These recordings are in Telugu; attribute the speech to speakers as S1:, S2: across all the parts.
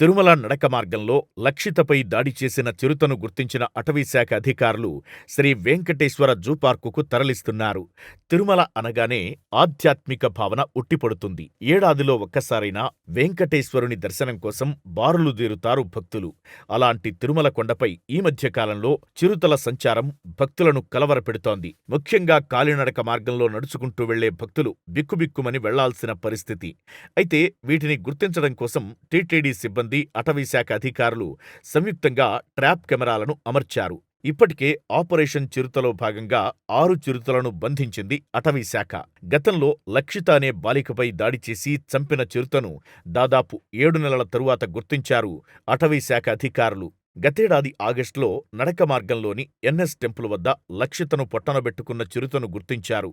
S1: తిరుమల నడక మార్గంలో లక్షితపై దాడి చేసిన చిరుతను గుర్తించిన అటవీశాఖ అధికారులు శ్రీ వెంకటేశ్వర జూపార్కుకు తరలిస్తున్నారు. తిరుమల అనగానే ఆధ్యాత్మిక భావన ఉట్టిపడుతుంది. ఏడాదిలో ఒక్కసారైనా వెంకటేశ్వరుని దర్శనం కోసం బారులు బారులుదేరుతారు భక్తులు. అలాంటి తిరుమల కొండపై ఈ మధ్యకాలంలో చిరుతల సంచారం భక్తులను కలవరపెడుతోంది. ముఖ్యంగా కాలినడక మార్గంలో నడుచుకుంటూ వెళ్ళే భక్తులు బిక్కుబిక్కుమని వెళ్ళాల్సిన పరిస్థితి. అయితే వీటిని గుర్తించడం కోసం టీటీడీ సిబ్బంది, అటవీశాఖ అధికారులు సంయుక్తంగా ట్రాప్ కెమెరాలను అమర్చారు. ఇప్పటికే ఆపరేషన్ చిరుతలో భాగంగా ఆరు చిరుతలను బంధించింది అటవీశాఖ. గతంలో లక్షిత అనే బాలికపై దాడి చేసి చంపిన చిరుతను దాదాపు ఏడు నెలల తరువాత గుర్తించారు అటవీశాఖ అధికారులు. గతేడాది ఆగస్టులో నడక మార్గంలోని ఎన్ఎస్ టెంపుల్ వద్ద లక్షితను పొట్టనబెట్టుకున్న చిరుతను గుర్తించారు.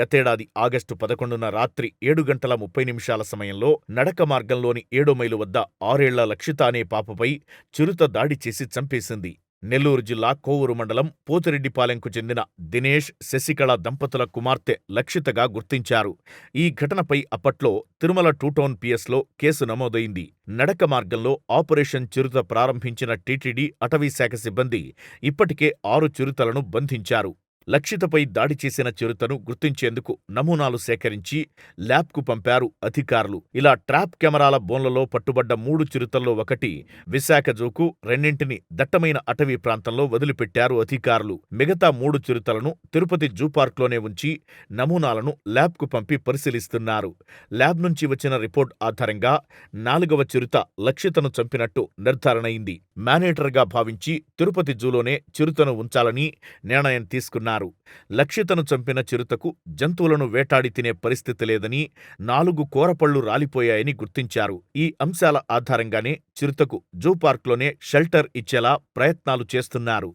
S1: గతేడాది ఆగస్టు పదకొండున రాత్రి ఏడు గంటల ముప్పై నిమిషాల సమయంలో నడక మార్గంలోని ఏడో మైలు వద్ద ఆరేళ్ళ లక్షిత అనే పాపపై చిరుత దాడి చేసి చంపేసింది. నెల్లూరు జిల్లా కోవూరు మండలం పోతిరెడ్డిపాలెంకు చెందిన దినేష్, శశికళ దంపతుల కుమార్తె లక్షితగా గుర్తించారు. ఈ ఘటనపై అప్పట్లో తిరుమల టూటౌన్ పిఎస్లో కేసు నమోదైంది. నడక మార్గంలో ఆపరేషన్ చిరుత ప్రారంభించిన టీటీడీ, అటవీశాఖ సిబ్బంది ఇప్పటికే ఆరు చిరుతలను బంధించారు. లక్షితపై దాడి చేసిన చిరుతను గుర్తించేందుకు నమూనాలు సేకరించి ల్యాబ్కు పంపారు అధికారులు. ఇలా ట్రాప్ కెమెరాల బోన్లలో పట్టుబడ్డ మూడు చిరుతల్లో ఒకటి విశాఖ జూకు, రెండింటిని దట్టమైన అటవీ ప్రాంతంలో వదిలిపెట్టారు అధికారులు. మిగతా మూడు చిరుతలను తిరుపతి జూ పార్క్లోనే ఉంచి నమూనాలను ల్యాబ్కు పంపి పరిశీలిస్తున్నారు. ల్యాబ్ నుంచి వచ్చిన రిపోర్ట్ ఆధారంగా నాలుగవ చిరుత లక్షితను చంపినట్టు నిర్ధారణయింది. మానేటర్గా భావించి తిరుపతి జూలోనే చిరుతను ఉంచాలని నిర్ణయం తీసుకున్నారు. లక్షితను చంపిన చిరుతకు జంతువులను వేటాడి తినే పరిస్థితి లేదని, నాలుగు కోరపళ్ళు రాలిపోయాయని గుర్తించారు. ఈ అంశాల ఆధారంగానే చిరుతకు జూ పార్క్లోనే షెల్టర్ ఇచ్చేలా ప్రయత్నాలు చేస్తున్నారు.